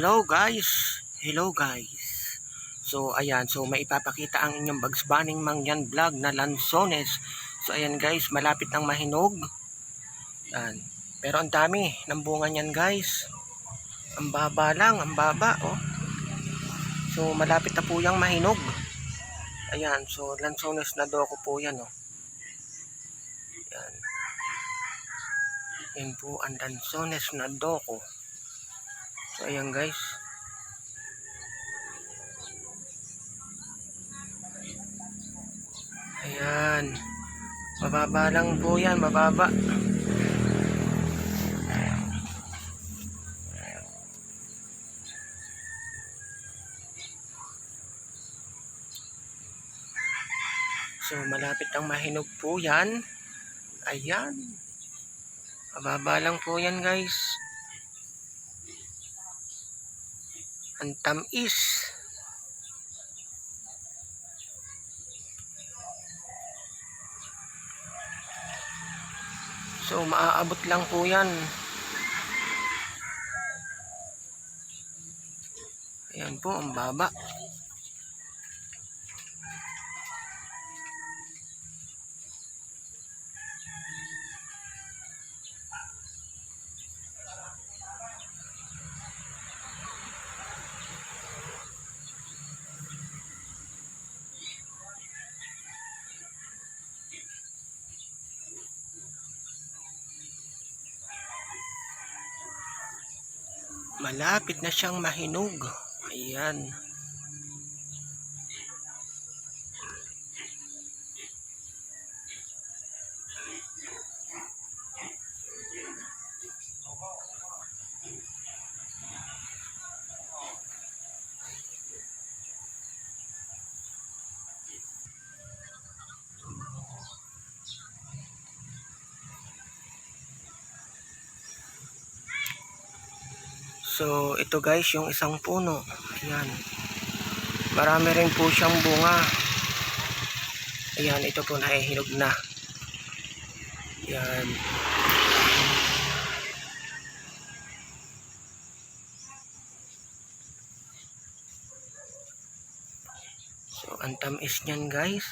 Hello guys! Hello guys! So ayan, so may ipapakita ang inyong Bugs Bunny Mangyan vlog na Lanzones. So ayan guys, malapit ng mahinog. Yan. Pero ang dami ng bunga niyan guys. Ang baba lang, ang baba oh. So malapit na po yung mahinog. Ayan, so Lanzones na doko po yan oh. Yan. Yan po ang Lanzones na doko. So, ayan guys. Ayan. Mababa lang po yan, mababa. So, malapit ang mahinog po yan. Ayan. Mababa lang po yan guys. Ang tamis. So, maaabot lang po yan. Ayan po, ang baba. Malapit na siyang mahinog. Ayan. So, ito guys, yung isang puno. Ayan. Marami rin po siyang bunga. Ayan, ito po nahihinog na. Ayan. So, ang tamis niyan guys.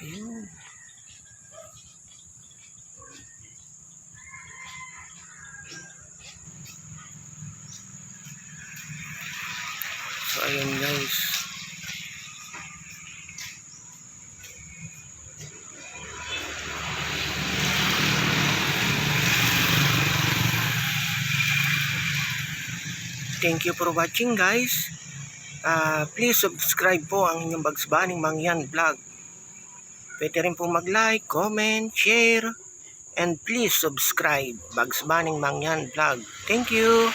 Ayun. So, ayun guys. Thank you for watching guys. Ah, please subscribe po ang inyong Bugs Bunny Mangyan vlog. Pwede rin po mag-like, comment, share, and please subscribe Bugs Bunny Mangyan vlog. Thank you.